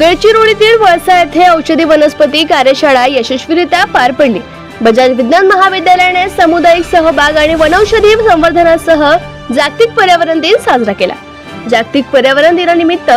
गडचिरोलीतील वळसा येथे औषधी वनस्पती कार्यशाळा यशस्वीरित्या पार पडली. बजाज विज्ञान महाविद्यालयाने सामुदायिक सहभाग आणि वनौषधी संवर्धनासह जागतिक पर्यावरण दिन साजरा केला. जागतिक पर्यावरण दिनानिमित्त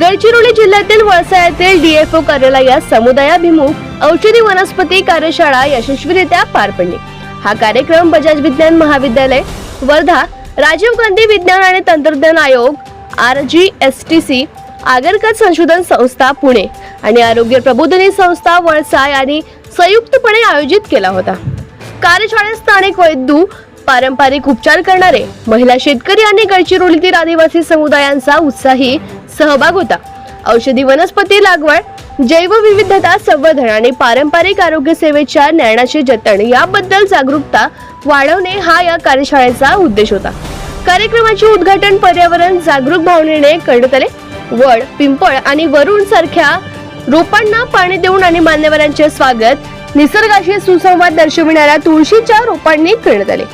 गडचिरोली जिल्ह्यातील वळसा येथील डीएफओ कार्यालयात समुदायाभिमुख औषधी वनस्पती कार्यशाळा यशस्वीरित्या पार पडली. हा कार्यक्रम बजाज विज्ञान महाविद्यालय वर्धा राजीव गांधी विज्ञान आणि तंत्रज्ञान आयोग R G S T C Agharkar संशोधन संस्था पुणे आणि आरोग्य प्रबोधनी संस्था वळसा यांनी संयुक्तपणे आयोजित केला होता. कार्यशाळेत स्थानिक वैद्यू पारंपरिक उपचार करणारे महिला शेतकरी आणि गडचिरोलीतील आदिवासी समुदायांचा उत्साही सहभाग होता. औषधी वनस्पती लागवड जैवविविधता संवर्धन आणि पारंपरिक आरोग्य सेवेच्या ज्ञानाचे जतन याबद्दल जागरूकता वाढवणे हा या कार्यशाळेचा उद्देश होता. कार्यक्रमाचे उद्घाटन पर्यावरण जागरूक भावनेने करण्यात आले. वड पिंपळ आणि वरुण सारख्या रोपांना पाणी देऊन आणि मान्यवरांचे स्वागत. निसर्गाशी सुसंवाद दर्शविणाऱ्या तुळशीच्या रोपांनी करण्यात आले.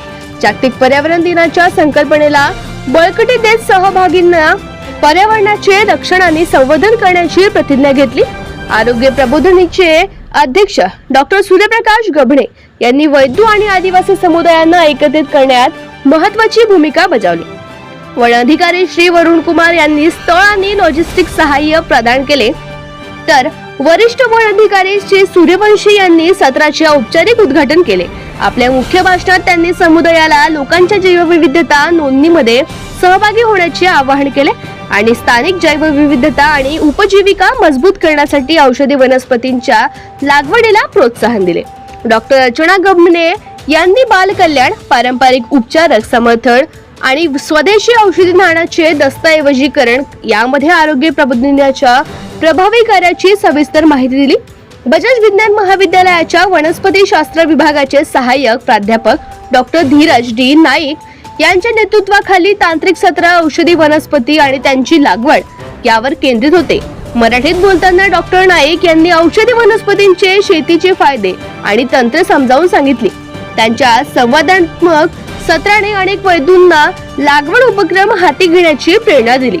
जागतिक पर्यावरण दिनाच्या संकल्पनेला बळकटी देत सहभागींना पर्यावरणाचे रक्षण आणि संवर्धन करण्याची प्रतिज्ञा घेतली. आरोग्य प्रबोधनीचे अध्यक्ष डॉक्टर सूर्यप्रकाश गभणे यांनी वैद्य आणि आदिवासी समुदायांना एकत्रित करण्यात महत्वाची भूमिका बजावली. वन अधिकारी श्री वरुण कुमार यांनी स्थळ आणि लॉजिस्टिक सहाय्य प्रदान केले. तर वरिष्ठ वन अधिकारी श्री सूर्यवंशी यांनी सत्राचे औपचारिक उद्घाटन केले. आपल्या मुख्य भाषणात त्यांनी समुदायाला लोकांच्या जैवविविधता नोंदणीमध्ये सहभागी होण्याचे आवाहन केले आणि स्थानिक जैवविविधता आणि उपजीविका मजबूत करण्यासाठी औषधी वनस्पतींच्या लागवडीला प्रोत्साहन दिले. डॉक्टर अर्चना गमने यांनी बालकल्याण पारंपरिक उपचारक समर्थन आणि स्वदेशी औषधी ज्ञानाचे दस्तऐवजीकरण यामध्ये आरोग्य प्रबोधिनीच्या प्रभावी कार्याची सविस्तर माहिती दिली. बजाज विज्ञान महाविद्यालयाच्या वनस्पती शास्त्र विभागाचे सहाय्यक प्राध्यापक डॉक्टर धीरज डी. नाईक यांच्या नेतृत्वाखाली तांत्रिक सत्र औषधी वनस्पती आणि त्यांची लागवड यावर केंद्रित होते. मराठीत बोलताना डॉक्टर नाईक यांनी औषधी वनस्पतींचे शेतीचे फायदे आणि तंत्र समजावून सांगितले. त्यांच्या संवादात्मक सत्राने अनेक वैद्यूंना लागवड उपक्रम हाती घेण्याची प्रेरणा दिली.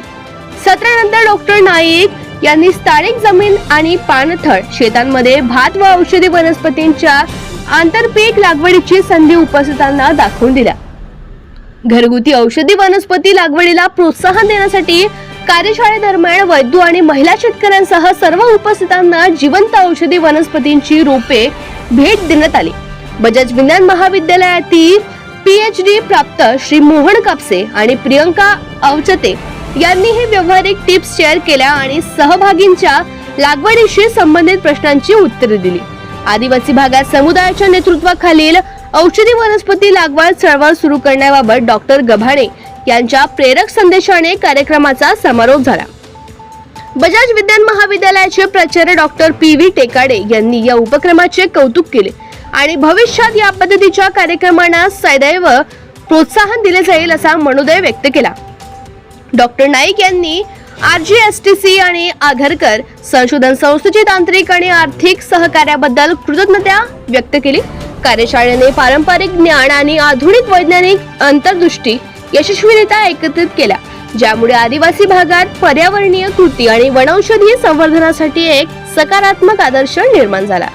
सत्रानंतर डॉक्टर नाईक यांनी स्थानिक जमीन आणि पाणथळ शेतांमध्ये भात व औषधी वनस्पतींच्या आंतरपीक लागवडीची संधी उपस्थितांना दाखवून दिल्या. घरगुती औषधी वनस्पती लागवडीला प्रोत्साहन देण्यासाठी कार्यशाळेदरम्यान वैद्य आणि महिला शेतकऱ्यांसह सर्व उपस्थितांना जिवंत औषधी वनस्पतींची रोपे भेट देण्यात आली. बजाज विज्ञान महाविद्यालयातील पीएचडी प्राप्त श्री मोहन कापसे आणि प्रियंका अवचते यांनी हे व्यवहारिक टिप्स शेअर केल्या आणि सहभागींच्या लागवडीशी संबंधित प्रश्नांची उत्तरे दिली. आदिवासी भागात समुदायाच्या नेतृत्वाखालील औषधी वनस्पती लागवड चळवळ सुरू करण्याबाबत डॉक्टर गभाणे यांच्या प्रेरक संदेशाने कार्यक्रमाचा समारोप झाला. बजाज विज्ञान महाविद्यालयाचे प्राचार्य डॉक्टर पी व्ही टेकाडे यांनी या उपक्रमाचे कौतुक केले. आणि भविष्यात या पद्धतीच्या कार्यक्रमांना सदैव प्रोत्साहन दिले जाईल असा मनोदय व्यक्त केला. डॉक्टर नाईक यांनी R G S T C आणि आघरकर संशोधन संस्थेची तांत्रिक आणि आर्थिक सहकार्याबद्दल कृतज्ञता व्यक्त केली. कार्यशाळेने पारंपरिक ज्ञान आणि आधुनिक वैज्ञानिक अंतर्दृष्टी यशस्वीरित्या एकत्रित केल्या ज्यामुळे आदिवासी भागात पर्यावरणीय कृती आणि वनौषधी संवर्धनासाठी एक सकारात्मक आदर्श निर्माण झाला.